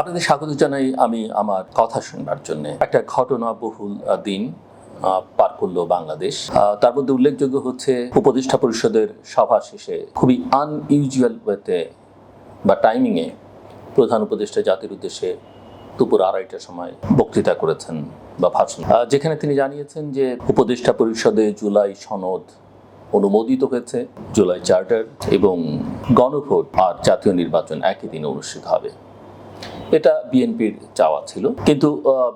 আপনাদের স্বাগত জানাই আমি আমার কথা শুনবার জন্য। একটা ঘটনা বহুল দিন পার করল বাংলাদেশ। তার মধ্যে উল্লেখযোগ্য হচ্ছে, উপদেষ্টা পরিষদের সভা শেষে খুবই আনইউজুয়াল ওয়েতে বা টাইমিংয়ে প্রধান উপদেষ্টা জাতির উদ্দেশ্যে দুপুর আড়াইটার সময় বক্তৃতা করেছেন বা ভাষণ। যেখানে তিনি জানিয়েছেন যে উপদেষ্টা পরিষদে জুলাই সনদ অনুমোদিত হয়েছে, জুলাই চার্টার এবং গণভোট আর জাতীয় নির্বাচন একই দিনে অনুষ্ঠিত হবে। এটা বিএনপির চাওয়া ছিল। কিন্তু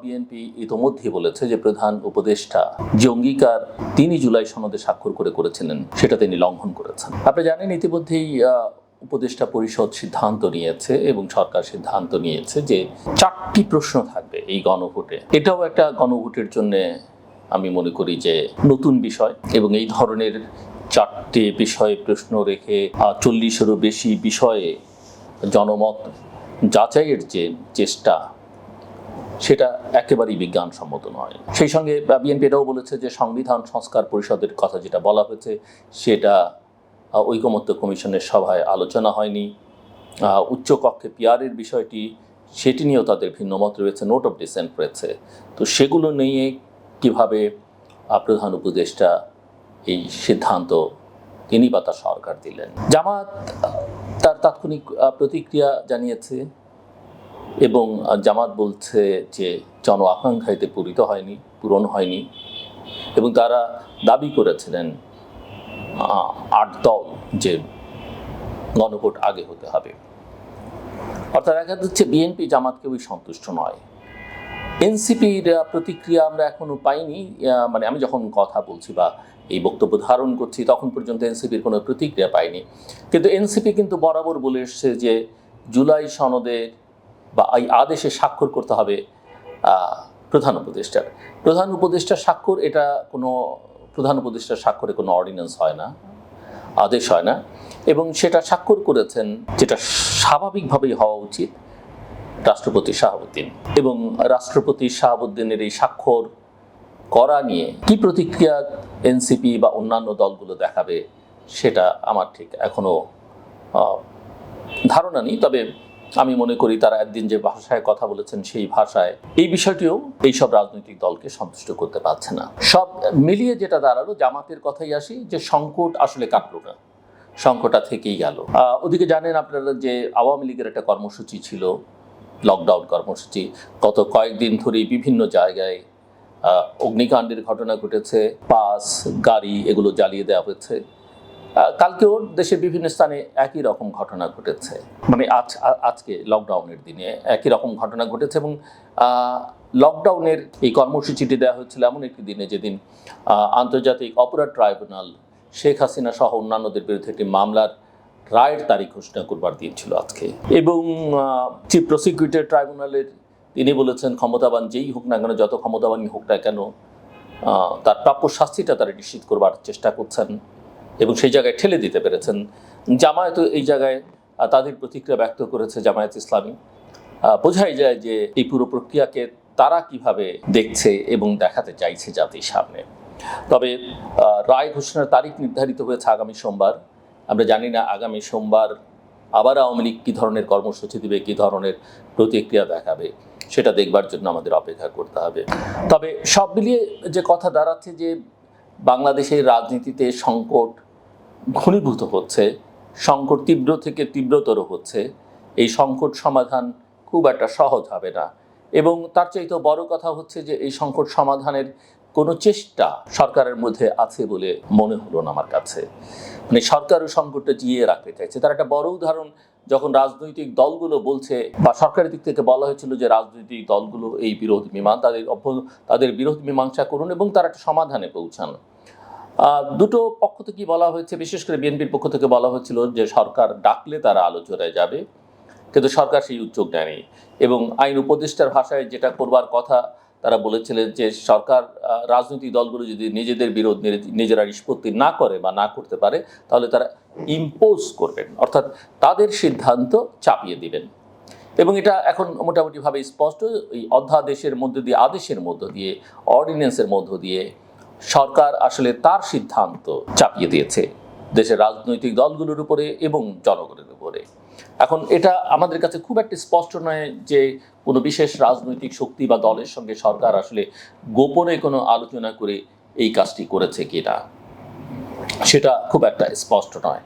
বিএনপি ইতোমধ্যেই বলেছে যে প্রধান উপদেষ্টা যে অঙ্গীকার তিনি জুলাই সনদে স্বাক্ষর করে করেছিলেন, সেটা তিনি লঙ্ঘন করেছেন। আপনি জানেন, ইতিমধ্যেই উপদেষ্টা পরিষদ সিদ্ধান্ত নিয়েছে এবং সরকার সিদ্ধান্ত নিয়েছে যে চারটি প্রশ্ন থাকবে এই গণভোটে। এটাও একটা গণভোটের জন্য আমি মনে করি যে নতুন বিষয় এবং এই ধরনের চারটে বিষয়ে প্রশ্ন রেখে চল্লিশেরও বেশি বিষয়ে জনমত যাচাইয়ের যে চেষ্টা, সেটা একেবারেই বিজ্ঞানসম্মত নয়। সেই সঙ্গে বিএনপি এটাও বলেছে যে সংবিধান সংস্কার পরিষদের কথা যেটা বলা হয়েছে, সেটা ঐকমত্য কমিশনের সভায় আলোচনা হয়নি। উচ্চকক্ষে পিয়ারের বিষয়টি, সেটি নিয়েও তাদের ভিন্নমত রয়েছে, নোট অফ ডিসেন্ট রয়েছে। তো সেগুলো নিয়ে কীভাবে প্রধান উপদেষ্টা এই সিদ্ধান্ত তিনি বা তার সরকার দিলেন? জামাত তার তাৎক্ষণিক প্রতিক্রিয়া জানিয়েছে এবং জামাত বলছে যে জন আকাঙ্ক্ষাইতে পূরিত হয়নি, পূরণ হয়নি এবং তারা দাবি করেছিলেন আট দল যে গণভোট আগে হতে হবে। অর্থাৎ দেখা যাচ্ছে বিএনপি জামাত কেউই সন্তুষ্ট নয়। এনসিপির প্রতিক্রিয়া আমরা এখনও পাইনি। মানে আমি যখন কথা বলছি বা এই বক্তব্য ধারণ করছি, তখন পর্যন্ত এনসিপির কোনো প্রতিক্রিয়া পাইনি। কিন্তু এনসিপি কিন্তু বরাবর বলে এসছে যে জুলাই সনদে বা এই আদেশে স্বাক্ষর করতে হবে প্রধান উপদেষ্টার। প্রধান উপদেষ্টার স্বাক্ষর, এটা কোনো, প্রধান উপদেষ্টার স্বাক্ষরে কোনো অর্ডিন্যান্স হয় না, আদেশ হয় না। এবং সেটা স্বাক্ষর করেছেন, যেটা স্বাভাবিকভাবেই হওয়া উচিত। রাষ্ট্রপতি শাহাবুদ্দিন। এবং রাষ্ট্রপতি শাহাবুদ্দিনের এই স্বাক্ষর করা নিয়ে কি প্রতিক্রিয়া এনসিপি বা অন্যান্য দলগুলো দেখাবে সেটা আমার ঠিক এখনও আহ, ধারণা নেই। তবে আমি মনে করি তারা একদিন যে ভাষায় কথা বলেছেন সেই ভাষায় এই বিষয়টিও এইসব রাজনৈতিক দলকে সন্তুষ্ট করতে পারছে না। সব মিলিয়ে যেটা দাঁড়াল জামাতের কথাই আসি যে সংকট আসলে কাটলো না। সংকটটা থেকেই গেল। ওদিকে জানেন আপনারা যে আওয়ামী লীগের একটা কর্মসূচি ছিল লকডাউন কর্মসূচি। গত কয়েকদিন ধরেই বিভিন্ন জায়গায় অগ্নিকাণ্ডের ঘটনা ঘটেছে, বাস, গাড়ি এগুলো জ্বালিয়ে দেওয়া হয়েছে। কালকেও দেশের বিভিন্ন স্থানে একই রকম ঘটনা ঘটেছে। মানে আজ আজকে লকডাউনের দিনে একই রকম ঘটনা ঘটেছে এবং লকডাউনের এই কর্মসূচিটি দেওয়া হয়েছিল এমন একটি দিনে যেদিন আন্তর্জাতিক অপরাধ ট্রাইব্যুনাল শেখ হাসিনা সহ অন্যান্যদের বিরুদ্ধে একটি মামলার রায়ের তারিখ ঘোষণা করবার দিন ছিল আজকে। এবং চিফ প্রসিকিউটর ট্রাইব্যুনালের তিনি বলেছেন, ক্ষমতাবান যেই হোক না কেন, যত ক্ষমতাবানই হোক না কেন তার প্রাপ্য শাস্তিটা তারা নিশ্চিত করবার চেষ্টা করছেন এবং সেই জায়গায় ঠেলে দিতে পেরেছেন। জামায়াত এই জায়গায় তাদের প্রতিক্রিয়া ব্যক্ত করেছে জামায়াত ইসলামী। বোঝাই যায় যে এই পুরো প্রক্রিয়াকে তারা কীভাবে দেখছে এবং দেখাতে চাইছে জাতির সামনে। তবে রায় ঘোষণার তারিখ নির্ধারিত হয়েছে আগামী সোমবার। আমরা জানি না আগামী সোমবার আবার আওয়ামী লীগ কী ধরনের কর্মসূচি দেবে, কী ধরনের প্রতিক্রিয়া দেখাবে, সেটা দেখবার জন্য আমাদের অপেক্ষা করতে হবে। তবে সব মিলিয়ে যে কথা দাঁড়াচ্ছে যে বাংলাদেশের রাজনীতিতে সংকট ঘনীভূত হচ্ছে, সংকট তীব্র থেকে তীব্রতর হচ্ছে, এই সংকট সমাধান খুব একটা সহজ হবে না। এবং তার চাইতেও বড় কথা হচ্ছে যে এই সংকট সমাধানের কোনো চেষ্টা সরকারের মধ্যে আছে বলে মনে হলো না আমার কাছে। মানে সরকারও সংকটটা জিয়ে রাখতে চাইছে। তার একটা বড় উদাহরণ, যখন রাজনৈতিক দলগুলো বলছে বা সরকারের দিক থেকে বলা হয়েছিল যে রাজনৈতিক দলগুলো এই বিরোধ মীমাংসা, তাদের তাদের বিরোধ মীমাংসা করুন এবং তারা একটা সমাধানে পৌঁছান। দুটো পক্ষ থেকে বলা হয়েছে, বিশেষ করে বিএনপির পক্ষ থেকে বলা হয়েছিল যে সরকার ডাকলে তারা আলোচনায় যাবে, কিন্তু সরকার সেই উদ্যোগ নেয়নি এবং আইন উপদেষ্টার ভাষায় যেটা করবার কথা তারা বলেছিলেন যে সরকার রাজনৈতিক দলগুলো যদি নিজেদের বিরোধ নিজেরা নিষ্পত্তি না করে বা না করতে পারে, তাহলে তারা ইম্পোজ করবেন। অর্থাৎ তাদের সিদ্ধান্ত চাপিয়ে দিবেন। এবং এটা এখন মোটামুটিভাবে স্পষ্ট, এই অধ্যাদেশের মধ্য দিয়ে, আদেশের মধ্য দিয়ে অর্ডিন্যান্সের মধ্য দিয়ে সরকার আসলে তার সিদ্ধান্ত চাপিয়ে দিয়েছে দেশের রাজনৈতিক দলগুলোর উপরে এবং জনগণের উপরে। এখন এটা আমাদের কাছে খুব একটা স্পষ্ট নয় যে কোনো বিশেষ রাজনৈতিক শক্তি বা দলের সঙ্গে সরকার আসলে গোপনে কোনো আলোচনা করে এই কাজটি করেছে কিনা, সেটা খুব একটা স্পষ্ট নয়।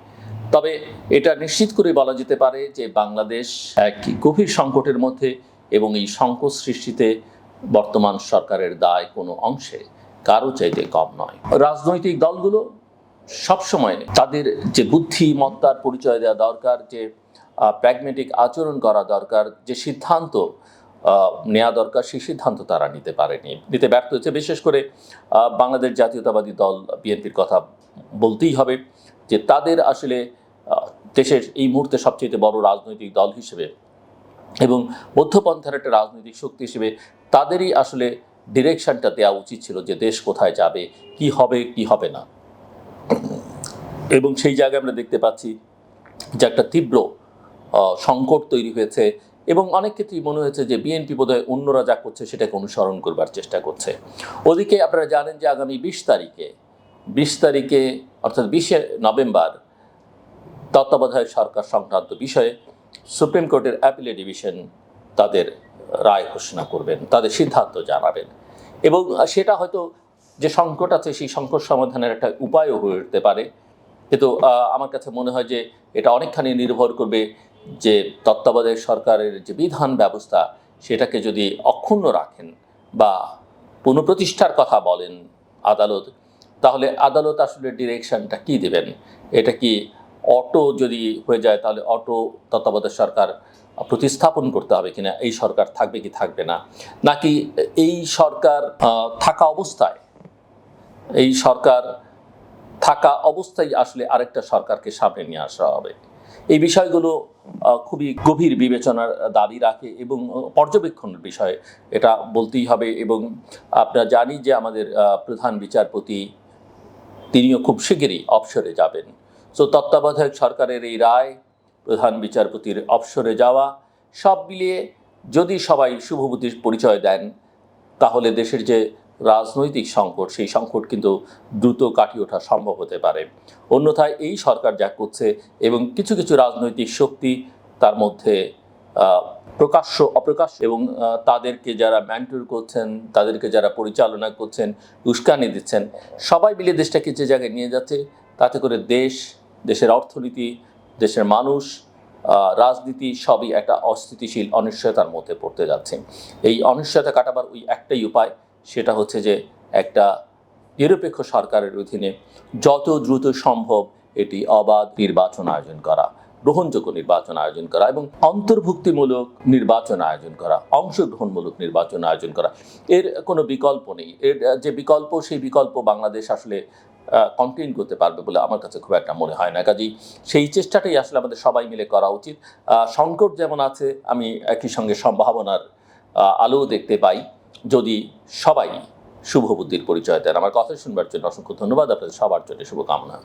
তবে এটা নিশ্চিত করে বলা যেতে পারে যে বাংলাদেশ এক গভীর সংকটের মধ্যে এবং এই সংকট সৃষ্টিতে বর্তমান সরকারের দায় কোনো অংশে কারও চাইতে কম নয়। রাজনৈতিক দলগুলো সবসময় তাদের যে বুদ্ধিমত্তার পরিচয় দেওয়া দরকার, যে প্র্যাগমেটিক আচরণ করা দরকার, যে সিদ্ধান্ত নেওয়া দরকার সেই সিদ্ধান্ত তারা নিতে পারেনি। নিতে ব্যর্থ হয়েছে। বিশেষ করে বাংলাদেশ জাতীয়তাবাদী দল, বিএনপির কথা বলতেই হবে যে তাদের আসলে দেশের এই মুহূর্তে সবচেয়ে বড় রাজনৈতিক দল হিসেবে এবং মধ্যপন্থার একটা রাজনৈতিক শক্তি হিসেবে তাদেরই আসলে ডিরেকশনটা দেওয়া উচিত ছিল যে দেশ কোথায় যাবে, কি হবে কি হবে না। এবং সেই জায়গায় আমরা দেখতে পাচ্ছি যে একটা তীব্র সংকট তৈরি হয়েছে এবং অনেক ক্ষেত্রেই মনে হয়েছে যে বিএনপি বোধহয় অন্যরা যা করছে সেটাকে অনুসরণ করবার চেষ্টা করছে। ওদিকে আপনারা জানেন যে আগামী বিশ তারিখে বিশ তারিখে অর্থাৎ বিশে নভেম্বর তত্ত্বাবধায়ক সরকার সংক্রান্ত বিষয়ে সুপ্রিম কোর্টের অ্যাপিলে ডিভিশন তাদের রায় ঘোষণা করবেন, তাদের সিদ্ধান্ত জানাবেন। এবং সেটা হয়তো যে সংকট আছে সেই সংকট সমাধানের একটা উপায়ও হয়ে উঠতে পারে। কিন্তু আমার কাছে মনে হয় যে এটা অনেকখানি নির্ভর করবে যে তত্ত্বাবধায়ক সরকারের যে বিধান ব্যবস্থা, সেটাকে যদি অক্ষুণ্ণ রাখেন বা পুনঃপ্রতিষ্ঠার কথা বলেন আদালত, তাহলে আদালত আসলে ডিরেকশনটা কি দেবেন? এটা কি অটো যদি হয়ে যায়, তাহলে অটো তত্ত্বাবধায়ক সরকার প্রতিস্থাপন করতে হবে কিনা? এই সরকার থাকবে কি থাকবে না? নাকি এই সরকার থাকা অবস্থায়, এই সরকার থাকা অবস্থায় আসলে আরেকটা সরকারকে সামনে নিয়ে আসা হবে? এই বিষয়গুলো খুবই গভীর বিবেচনার দাবি রাখে এবং পর্যবেক্ষণের বিষয়ে এটা বলতেই হবে এবং আপনারা জানি যে আমাদের প্রধান বিচারপতি তিনিও খুব শিগগিরই অবসরে যাবেন। সো তত্ত্বাবধায়ক সরকারের এই রায়, প্রধান বিচারপতির অবসরে যাওয়া, সব মিলিয়ে যদি সবাই শুভবুদ্ধির পরিচয় দেন, তাহলে দেশের যে রাজনৈতিক সংকট, সেই সংকট কিন্তু দ্রুত কাটিয়ে ওঠা সম্ভব হতে পারে। অন্যথায় এই সরকার যা করছে এবং কিছু কিছু রাজনৈতিক শক্তি তার মধ্যে প্রকাশ্য, অপ্রকাশ্য এবং তাদেরকে যারা ম্যান্টুর করছেন, তাদেরকে যারা পরিচালনা করছেন, উস্কানি দিচ্ছেন, সবাই মিলে দেশটাকে যে জায়গায় নিয়ে যাচ্ছে, তাতে করে দেশ, দেশের অর্থনীতি, দেশের মানুষ রাজনীতি সবই একটা অস্থিতিশীল অনিশ্চয়তার মধ্যে পড়তে যাচ্ছে। এই অনিশ্চয়তা কাটাবার ওই একটাই উপায় সেটা হচ্ছে যে একটা নিরপেক্ষ সরকারের অধীনে যত দ্রুত সম্ভব এটি অবাধ নির্বাচন আয়োজন করা, গ্রহণযোগ্য নির্বাচন আয়োজন করা এবং অন্তর্ভুক্তিমূলক নির্বাচন আয়োজন করা, অংশগ্রহণমূলক নির্বাচন আয়োজন করা। এর কোনো বিকল্প নেই। এর যে বিকল্প, সেই বিকল্প বাংলাদেশ আসলে কন্টেন করতে পারবে বলে আমার কাছে খুব একটা মনে হয় না। কাজেই সেই চেষ্টাটাই আসলে আমাদের সবাই মিলে করা উচিত। সংকট যেমন আছে, আমি একই সঙ্গে সম্ভাবনার আলোও দেখতে পাই। যদি সবাই শুভ বুদ্ধির পরিচয় দেন, আমার কথা শুনবার জন্য অসংখ্য ধন্যবাদ, আপনাদের সবার জন্য শুভকামনা।